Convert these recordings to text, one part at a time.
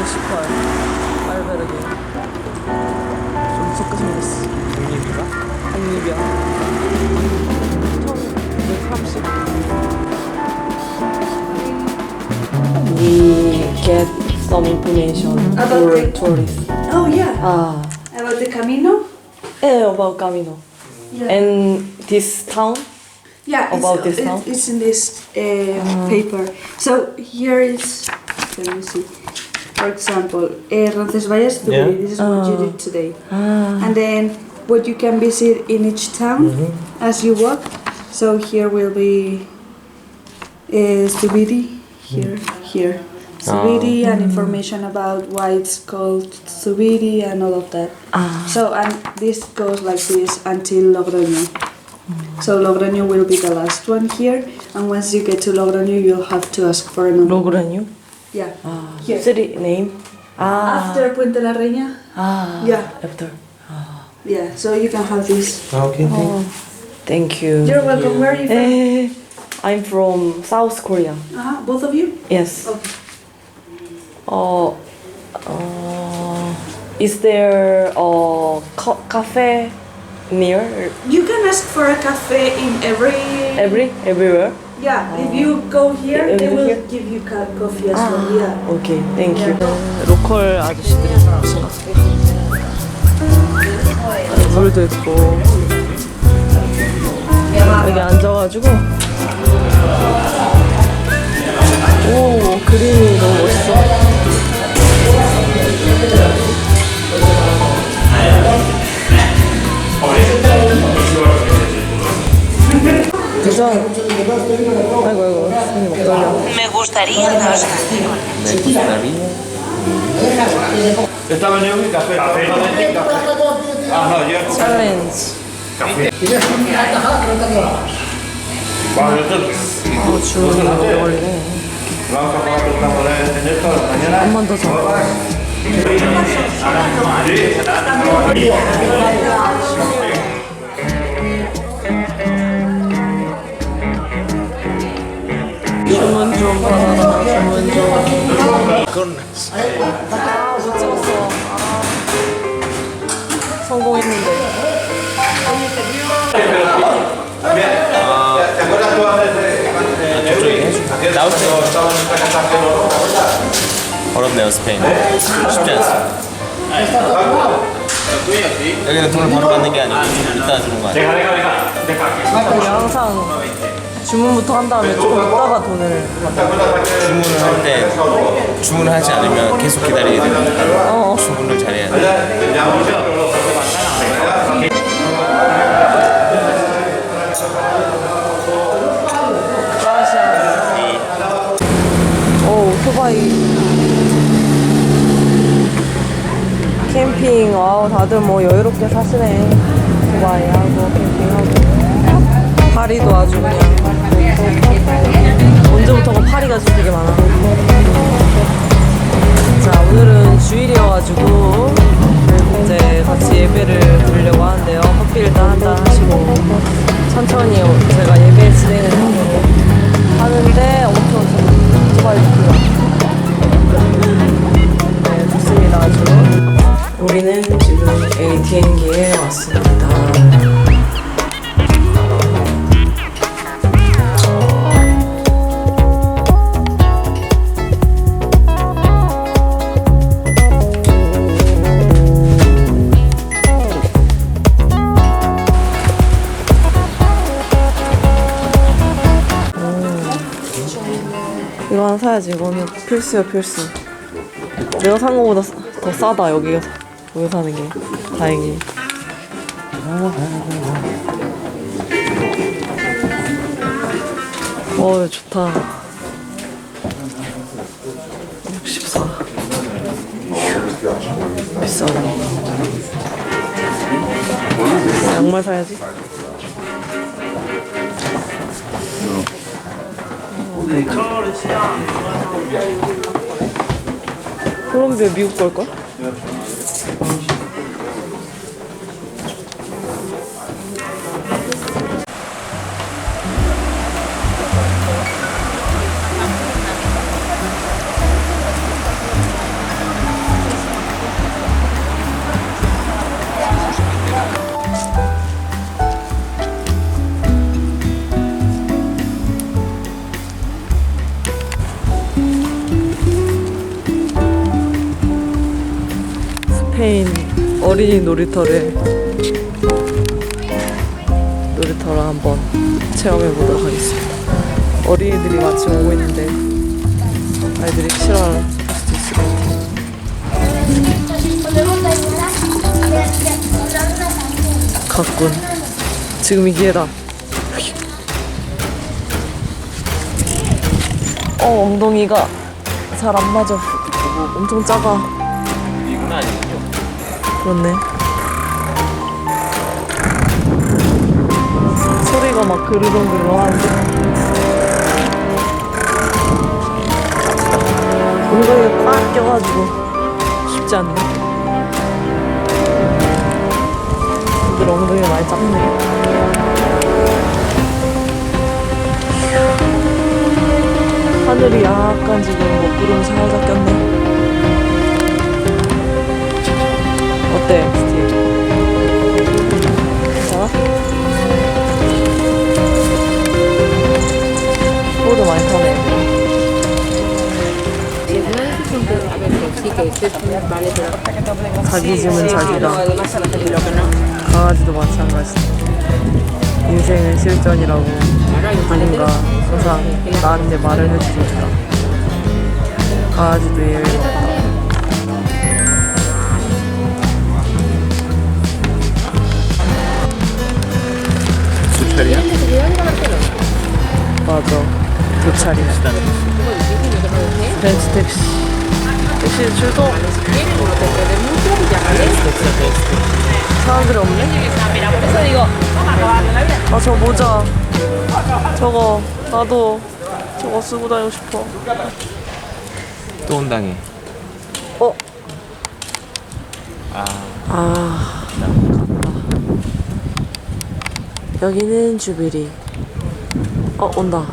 뮤니시컬 알베르게 좀 무섭게 생겼어 독립인가? 독립이야 1930 We get some information About for the- tourists Oh yeah, Ah, about the Camino. eh, about Camino Yeah, And this town? yeah. about it's, this now? it- It's in this uh, paper. So here is. Let me see. for example, eh, a Roncesvalles yeah. this is what you oh. did today. Ah. And then what you can visit in each town mm -hmm. as you walk. So here will be eh, uh, Subiri, here, mm. here. Subiri oh. and information about why it's called Subiri and all of that. Ah. So and this goes like this until Logroño. Mm. So Logroño will be the last one here, and once you get to Logroño, you'll have to ask for another. Logroño. Yeah. Ah, the City name. Ah. After Puente La Reina. Ah. Yeah. After. Ah. Yeah. So you can have this. Ah, okay. Oh, thank you. You're welcome. Where are you from? Eh, I'm from South Korea. Uh-huh. Both of you? Yes. Okay. Oh. Uh, is there a cafe near? You can ask for a cafe in every. Every everywhere. Yeah. If you go here, they will give you ca- coffee as well. Yeah. Okay, thank you. 로컬 아저씨들이 많으신가? 물도 있고 여기 앉아가지고 오 그림이 Me gustaría dos Me gustaría. Esta mañana café. Café. Ah, no, yo Challenge. Café. Vale. Vamos a jugar una bola de tener todas las. Un montón. Sí. 주문 좀 받아라. 주문 좀. 그건 아, 못 찍었어. 아. 성공했는데. ¿Te acuerdas tú antes de 저쪽에 해줄게. 나올 때 estábamos en esta casa 어렵네요 스페인. 쉽지 않습니다. 여기는 돈을 바로 받는 게 아니고 좀 이따 주는 거 아니에요? 우리 항상 주문부터 한 다음에 조금 있다가 돈을. 주문을 할때 주문을 하지 않으면 계속 기다리게 됩니다. 어. 주문을 잘해야 돼요. 오, 오토바이. 캠핑, 와우, 다들 뭐 여유롭게 사시네. 오토바이 하고, 캠핑하고. 파리도 아주 그냥. 언제부터가 파리가 좀 되게 많아. 자, 오늘은 주일이어가지고, 이제 같이 예배를 드리려고 하는데요. 커피 일단 한잔 하시고, 천천히 제가 예배 진행을 하는데, 엄청 좀 오토바이. 네, 좋습니다, 아주. 우리는 지금 ATM기에 왔습니다. 이거 하나 사야지. 이거는 필수야, 필수. 내가 산 거보다 싸- 더 싸다, 여기가. 여기 사는 게. 다행히. 어, 좋다. 64. 비싸다. 양말 사야지. 콜롬비아 미국 걸걸? 어린이 놀이터를 놀이터를 한번 체험해 보도록 하겠습니다. 어린이들이 마침 오고 있는데 아이들이 싫어할 수도 있을 것 같아요. 갔군. 지금 이 기회다. 어 엉덩이가 잘 안 맞아. 엄청 작아. 이건 아니군요. 그렇네. 소리가 막 그르렁그르렁 하는데. 엉덩이가 꽉 껴가지고 쉽지 않네. 애들 엉덩이가 많이 작네. 하늘이 약간 지금 뭐 구름 살짝 꼈네. 어때, 스티브? 괜찮아? 소도 많이 타네. 자기 짐은 자기가. 강아지도 마찬가지. 인생은 실전이라고 누군가 항상 나한테 말을 해주고 있다. 강아지도 예외가 없다. 맞아. 교차리야. 벤츠 택시. 택시 출동. 사람들이 없네? 아, 저 모자. 저거, 나도 저거 쓰고 다니고 싶어. 또 온당해. 어? 아, 아, 여기는 주비리. 어, 온다.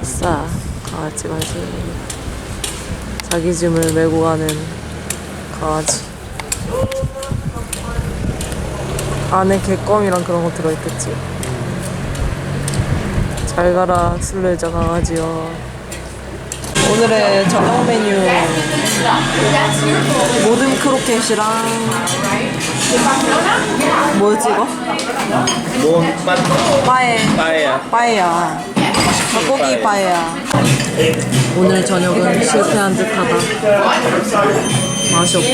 싸. 강아지, 강아지. 자기 짐을 메고 가는 강아지. 안에 개껌이랑 그런 거 들어있겠지. 잘 가라, 술래자 강아지여. 오늘의 저녁 메뉴. 모든 크로켓이랑 뭐였지 이거? 뭔? 빠에 빠에야. 빠에야 닭고기 빠에야 오늘 저녁은 실패한 듯하다 맛이 없다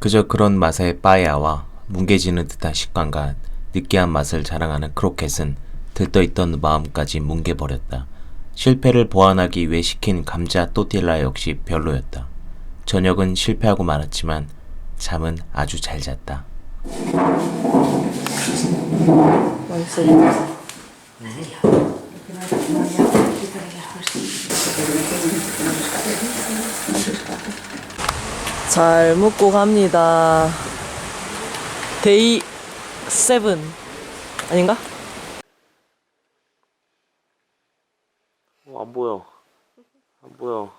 그저 그런 맛의 빠에야와 뭉개지는 듯한 식감과 느끼한 맛을 자랑하는 크로켓은 들떠있던 마음까지 뭉개버렸다. 실패를 보완하기 위해 시킨 감자 또띠라 역시 별로였다. 저녁은 실패하고 말았지만 잠은 아주 잘 잤다. 잘 먹고 갑니다 데이 세븐 아닌가? 어, 안 보여. 안 보여.